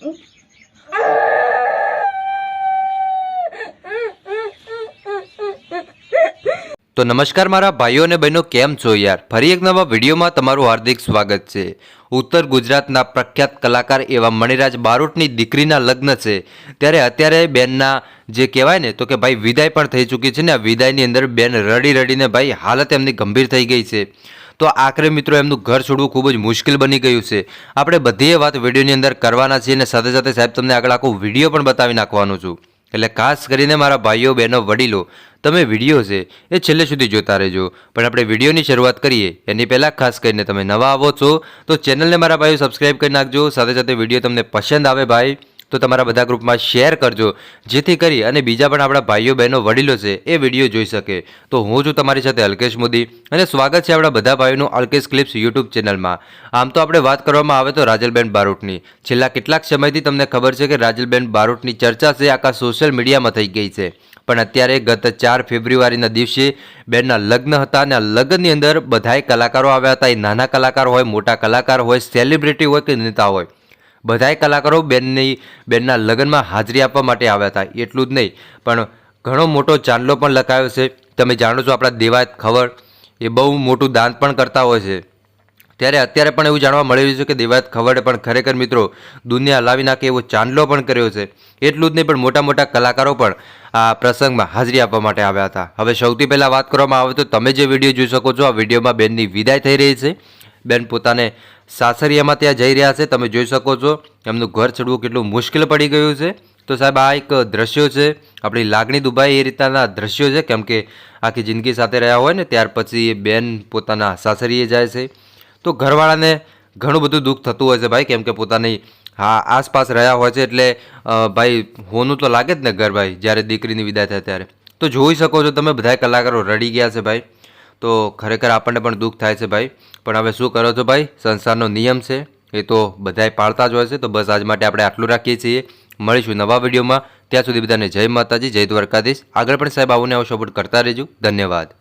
તો નમસ્કાર મારા ભાઈઓ અને બહેનો, કેમ છો યાર? ફરી એક નવા વિડીયોમાં તમારું હાર્દિક સ્વાગત છે. ઉત્તર ગુજરાતના પ્રખ્યાત કલાકાર એવા મણિરાજ બારોટની દીકરીના લગ્ન છે. ત્યારે અત્યારે બેનના જે કહેવાય ને, તો કે ભાઈ વિદાય પણ થઈ ચૂકી છે ને, આ વિદાયની અંદર બેન રડી રડીને ભાઈ હાલત એમની ગંભીર થઈ ગઈ છે. તો આખરે મિત્રો એમનું ઘર છોડવું ખૂબ જ મુશ્કેલ બની ગયું છે. આપણે બધી વાત વિડીયોની અંદર કરવાના છીએ અને સાથે સાથે સાહેબ તમને આગળ આખો વીડિયો પણ બતાવી નાખવાનો છું. એટલે ખાસ કરીને મારા ભાઈઓ, બહેનો, વડીલો, તમે વીડિયો છે એ છેલ્લે સુધી જોતા રહેજો. પણ આપણે વિડીયોની શરૂઆત કરીએ, એની પહેલાં ખાસ કરીને તમે નવા આવો છો તો ચેનલને મારા ભાઈઓ સબસ્ક્રાઈબ કરી નાખજો. સાથે સાથે વીડિયો તમને પસંદ આવે ભાઈ. તો તમારા બધા ગ્રુપમાં શેર કરજો, જેથી કરી અને બીજા પણ આપણા ભાઈઓ, બહેનો, વડીલો છે એ વીડિયો જોઈ શકે. તો હું છું તમારી સાથે અલ્કેશ મોદી અને સ્વાગત છે આપણા બધા ભાઈઓનું અલ્કેશ ક્લિપ્સ યુટ્યુબ ચેનલમાં. આમ તો આપણે વાત કરવામાં આવે તો રાજલબેન બારોટની. છેલ્લા કેટલાક સમયથી તમને ખબર છે કે રાજલબેન બારોટની ચર્ચા છે આખા સોશિયલ મીડિયામાં થઈ ગઈ છે. પણ અત્યારે ગત ચાર ફેબ્રુઆરીના દિવસે બેનના લગ્ન હતા અને આ લગ્નની અંદર બધાય કલાકારો આવ્યા હતા. એ નાના કલાકાર હોય, મોટા કલાકાર હોય, સેલિબ્રિટી હોય કે નેતા હોય. બધાય કલાકારો બેનની, બેનના લગ્નમાં હાજરી આપવા માટે આવ્યા હતા. એટલું જ નહીં, પણ ઘણો મોટો ચાંદલો પણ લખાયો છે. તમે જાણો છો આપણા દેવાયત ખબર એ બહુ મોટું દાન પણ કરતા હોય છે. ત્યારે અત્યારે પણ એવું જાણવા મળી રહ્યું છે કે દેવાયત ખવડે પણ ખરેખર મિત્રો દુનિયા હલાવી નાખે એવો ચાંદલો પણ કર્યો છે. એટલું જ નહીં, પણ મોટા મોટા કલાકારો પણ આ પ્રસંગમાં હાજરી આપવા માટે આવ્યા હતા. હવે સૌથી પહેલાં વાત કરવામાં આવે તો તમે જે વીડિયો જોઈ શકો છો, આ વિડીયોમાં બેનની વિદાય થઈ રહી છે. બેન પોતાને સાસરિયામાં ત્યાં જઈ રહ્યા છે, તમે જોઈ શકો છો. એમનું ઘર ચડવું કેટલું મુશ્કેલ પડી ગયું છે. તો સાહેબ, આ એક દ્રશ્યો છે. આપણી લાગણી દુભાઈ એ રીતના દ્રશ્યો છે, કેમ કે આખી જિંદગી સાથે રહ્યા હોય ને, ત્યાર પછી એ બેન પોતાના સાસરીએ જાય છે. તો ઘરવાળાને ઘણું બધું દુઃખ થતું હોય છે ભાઈ, કેમ કે પોતાની હા, આસપાસ રહ્યા હોય છે એટલે ભાઈ, હોનું તો લાગે જ ને ઘર ભાઈ, જ્યારે દીકરીની વિદાય થાય ત્યારે. તો જોઈ શકો છો તમે બધા કલાકારો રડી ગયા છે ભાઈ. તો ખરેખર આપણને પણ દુઃખ થાય છે ભાઈ. પણ હવે શું કરો છો ભાઈ? સંસારનો નિયમ છે. એ તો બધાય પાળતા જ હોય છે. તો બસ આજ માટે આપણે આટલું રાખીએ છીએ. મળીશું નવા વિડીયોમાં. ત્યાં સુધી બધાને જય માતાજી, જય દ્વારકાધીશ. આગળ પણ સાહેબ આવું ને આવો સપોર્ટ કરતા રહેજો. ધન્યવાદ.